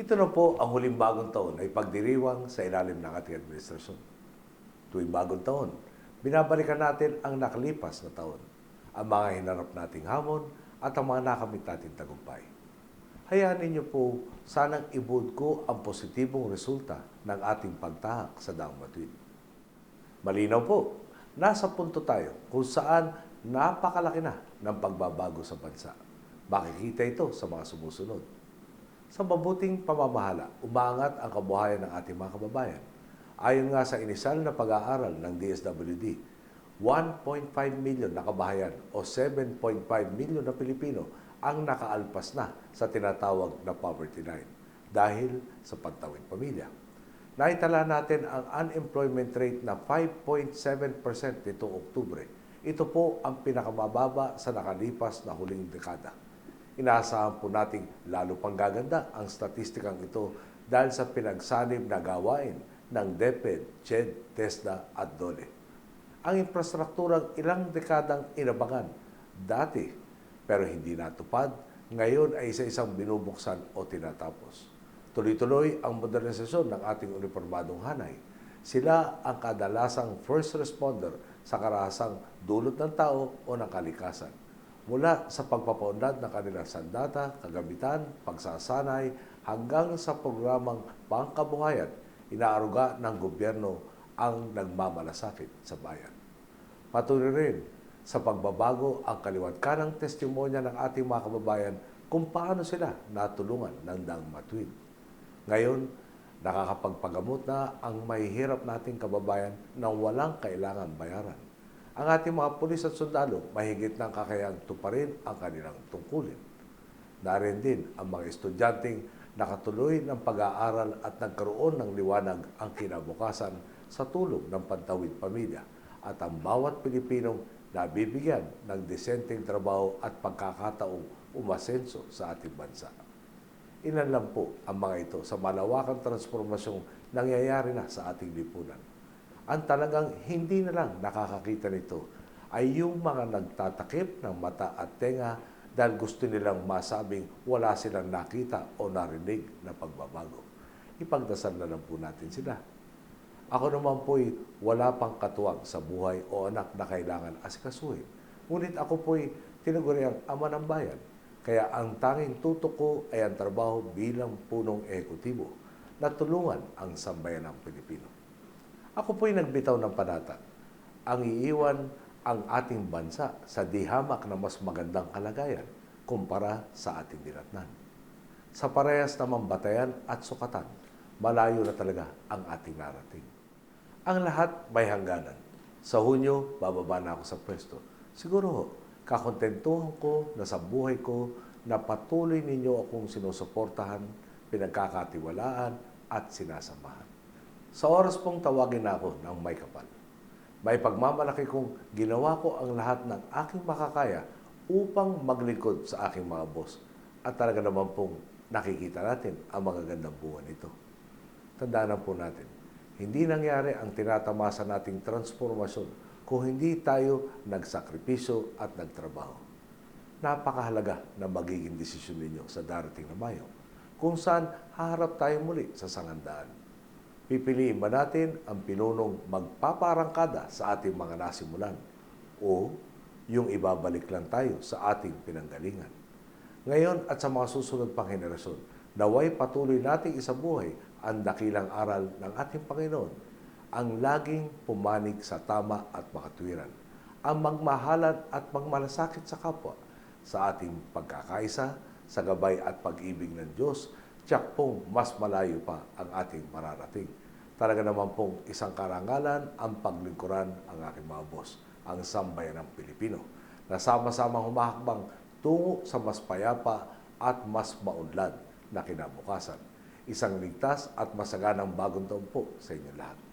Ito na po ang huling bagong taon na ipagdiriwang sa ilalim ng ating administrasyon. Tuwing bagong taon, binabalikan natin ang nakalipas na taon, ang mga hinarap nating hamon at ang mga nakamit nating tagumpay. Hayaan ninyo po sanang ibud ko ang positibong resulta ng ating pagtahak sa daang matuwid. Malinaw po, nasa punto tayo kung saan napakalaki na ng pagbabago sa bansa. Makikita ito sa mga sumusunod. Sa mabuting pamamahala, umangat ang kabuhayan ng ating mga kababayan. Ayon nga sa inisal na pag-aaral ng DSWD, 1.5 million na kabahayan o 7.5 million na Pilipino ang nakaalpas na sa tinatawag na poverty line dahil sa pagtawid pamilya. Naitala natin ang unemployment rate na 5.7% nitong Oktubre. Ito po ang pinakamababa sa nakalipas na huling dekada. Inaasahan po nating lalo pang gaganda ang statistikang ito dahil sa pinagsanib na gawain ng DepEd, CHED, TESDA at DOLE. Ang infrastrukturang ilang dekadang inabangan dati pero hindi natupad, ngayon ay isa-isang binubuksan o tinatapos. Tuloy-tuloy ang modernisasyon ng ating uniformadong hanay. Sila ang kadalasang first responder sa karahasang dulot ng tao o ng kalikasan. Mula sa pagpapaunlad ng kanilang sandata, kagamitan, pagsasanay, hanggang sa programang pangkabuhayan, inaaruga ng gobyerno ang nagmamalasakit sa bayan. Patuloy rin sa pagbabago ang kaliwat-kanang testimonya ng ating mga kababayan kung paano sila natulungan ng daang matuwid. Ngayon, nakakapagpagamot na ang mahihirap nating kababayan nang walang kailangan bayaran. Ang ating mga pulis at sundalo mahigit ng kakayang tuparin ang kanilang tungkulin. Narin din ang mga estudyanteng nakatuloy ng pag-aaral at nagkaroon ng liwanag ang kinabukasan sa tulong ng pantawid pamilya at ang bawat Pilipinong nabibigyan ng desenteng trabaho at pagkakataong umasenso sa ating bansa. Ilan lang po ang mga ito sa malawakang transformasyong nangyayari na sa ating lipunan. Ang talagang hindi na lang nakakakita nito ay yung mga nagtatakip ng mata at tenga dahil gusto nilang masabing wala silang nakita o narinig na pagbabago. Ipagdasal na lang po natin sila. Ako naman po'y wala pang katuwang sa buhay o anak na kailangan asikasuhin. Ngunit ako po'y tinaguri ang ama ng bayan. Kaya ang tanging tutok ko ay ang trabaho bilang punong ekutibo na tulungan ang sambayan ng Pilipino. Ako po'y nagbitaw ng panata. Ang iiwan ang ating bansa sa dihamak na mas magandang kalagayan kumpara sa ating dinatnan. Sa parehas namang batayan at sukatan, malayo na talaga ang ating narating. Ang lahat may hangganan. Sa Hunyo, bababa na ako sa pwesto. Siguro, ho, kakontentuhan ko na sa buhay ko na patuloy ninyo akong sinusuportahan, pinagkakatiwalaan at sinasamahan. Sa oras pong tawagin ako ng may kapal. May pagmamalaki kong ginawa ko ang lahat ng aking makakaya upang maglingkod sa aking mga boss. At talaga naman pong nakikita natin ang magagandang buwan nito. Tandaan po natin, hindi nangyari ang tinatamasa nating transformasyon kung hindi tayo nagsakripisyo at nagtrabaho. Napakahalaga na magiging desisyon ninyo sa darating na Mayo kung saan haharap tayo muli sa sangandaan. Pipiliin ba natin ang pinunong magpaparangkada sa ating mga nasimulan o yung ibabalik lang tayo sa ating pinanggalingan? Ngayon at sa mga susunod pang henerasyon, naway patuloy nating isabuhay ang dakilang aral ng ating Panginoon, ang laging pumanig sa tama at makatwiran, ang magmahalan at magmalasakit sa kapwa, sa ating pagkakaisa, sa gabay at pag-ibig ng Diyos, tiyak pong mas malayo pa ang ating mararating. Talaga naman pong isang karangalan ang paglingkuran ang aking mga boss, ang sambayan ng Pilipino, na sama-samang humahakbang tungo sa mas payapa at mas maunlad na kinabukasan. Isang ligtas at masaganang bagong taon po sa inyo lahat.